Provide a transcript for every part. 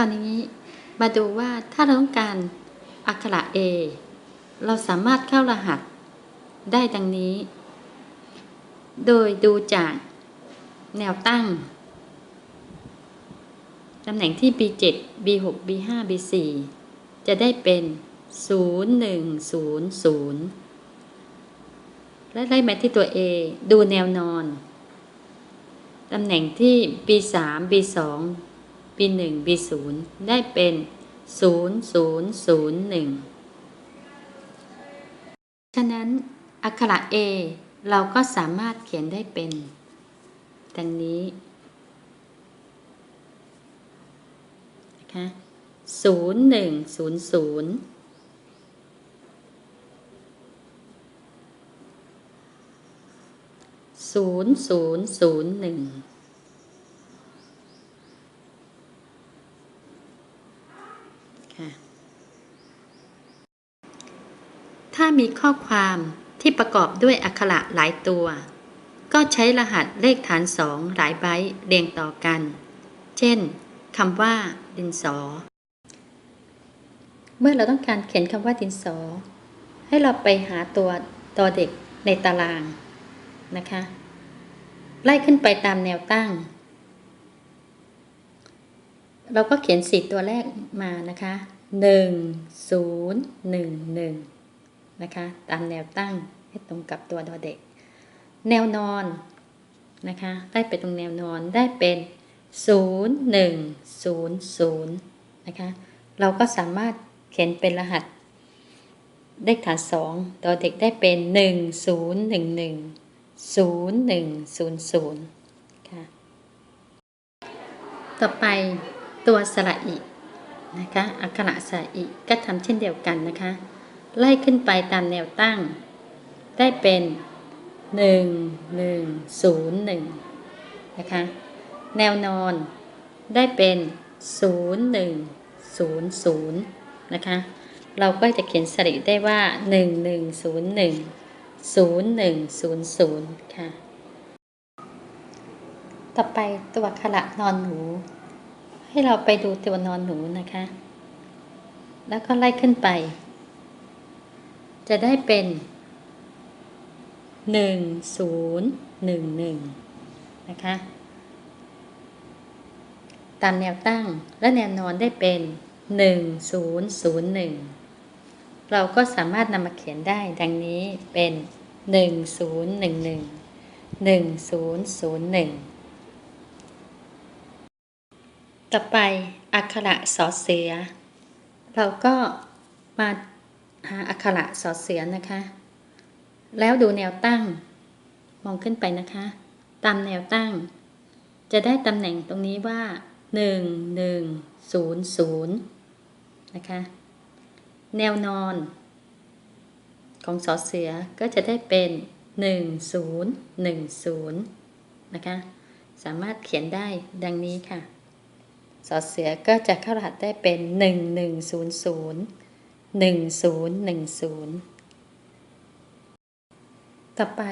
คราวนี้มาดูว่าถ้าเราต้องการอักขระ A เราสามารถเข้ารหัสได้ดังนี้ โดยดูจากแนวตั้ง ตำแหน่งที่ B7 B6 B5 B4 จะได้เป็น 0 1 0 0 และไล่มาที่ตัว A ดูแนวนอน ตำแหน่งที่ B3 B2 B1 B0 ได้เป็น 0001 ฉะนั้นอักขระ A เราก็สามารถเขียนได้เป็นดังนี้นะคะ0100ศูนย์ศูนย์ศูนย์หนึ่ง ค่ะ ถ้ามีข้อความที่ประกอบด้วยอักขระหลายตัว ก็ใช้รหัสเลขฐานสองหลายไบต์เรียงต่อกัน เช่นคำว่า ดินสอ เมื่อเราต้องการเขียนคำว่าดินสอ ให้เราไปหาตัวตัวเด็กในตารางนะคะ ไล่ขึ้นไปตามแนวตั้ง เราก็เขียนสีตัวแรกมานะคะ หนึ่งศูนย์หนึ่งหนึ่งนะคะ ตามแนวตั้งให้ตรงกับตัวดอเด็ก แนวนอนนะคะ ได้ไปตรงแนวนอนได้เป็นศูนย์หนึ่งศูนย์ศูนย์นะคะ เราก็สามารถเขียนเป็นรหัสเลขฐานสองดอเด็กได้เป็นหนึ่งศูนย์หนึ่งหนึ่งศูนย์หนึ่งศูนย์ศูนย์ค่ะ ต่อไปตัวสระอิ นะคะอักขระสระอิก็ทำเช่นเดียวกันนะคะ ไล่ขึ้นไปตามแนวตั้ง ได้เป็นหนึ่งหนึ่งศูนย์หนึ่งนะคะ แนวนอนได้เป็นศูนย์หนึ่งศูนย์ศูนย์นะคะ เราก็จะเขียนสระอิได้ว่าหนึ่งหนึ่งศูนย์หนึ่งศูนย์หนึ่งศูนย์ศูนย์ค่ะ ต่อไปตัวขระนอนหนู ให้เราไปดูตัวนอนหนูนะคะ แล้วก็ไล่ขึ้นไป จะได้เป็นหนึ่งศูนย์หนึ่งหนึ่งนะคะ ตามแนวตั้งและแนวนอนได้เป็นหนึ่งศูนย์ศูนย์หนึ่งเราก็สามารถนำมาเขียนได้ดังนี้เป็นหนึ่งศูนย์หนึ่งหนึ่งหนึ่งศูนย์ศูนย์หนึ่ง ต่อไปอักขระสอเสือ เราก็มาหาอักขระสอเสือนะคะ แล้วดูแนวตั้ง มองขึ้นไปนะคะ ตามแนวตั้ง จะได้ตำแหน่งตรงนี้ว่า 1 1 0 0 นะคะ แนวนอน ของสอเสือก็จะได้เป็น 1 0 1 0 นะคะ สามารถเขียนได้ดังนี้ค่ะ สอเสือก็จะเข้ารหัสได้เป็น1 1 0 0 1 0 1 0ต่อไป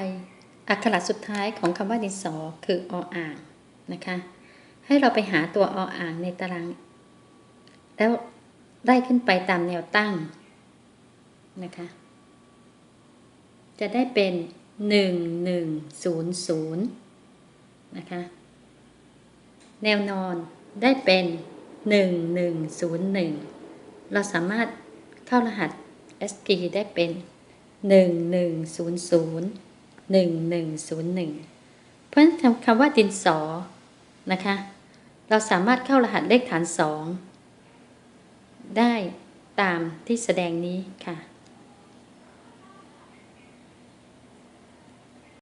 อักขระสุดท้ายของคำว่าดินสอคือออ่างนะคะ ให้เราไปหาตัวออ่างในตาราง แล้วไล่ขึ้นไปตามแนวตั้งนะคะ จะได้เป็น 1 1 0 0นะคะ แนวนอน ได้เป็น 1 1 0 1 เราสามารถเข้ารหัส SG ได้เป็น 1 1 0 0 1 1 0 1 เพราะฉะนั้นคำว่าดินสอนะคะ เราสามารถเข้ารหัสเลขฐาน 2 ได้ตามที่แสดงนี้ค่ะ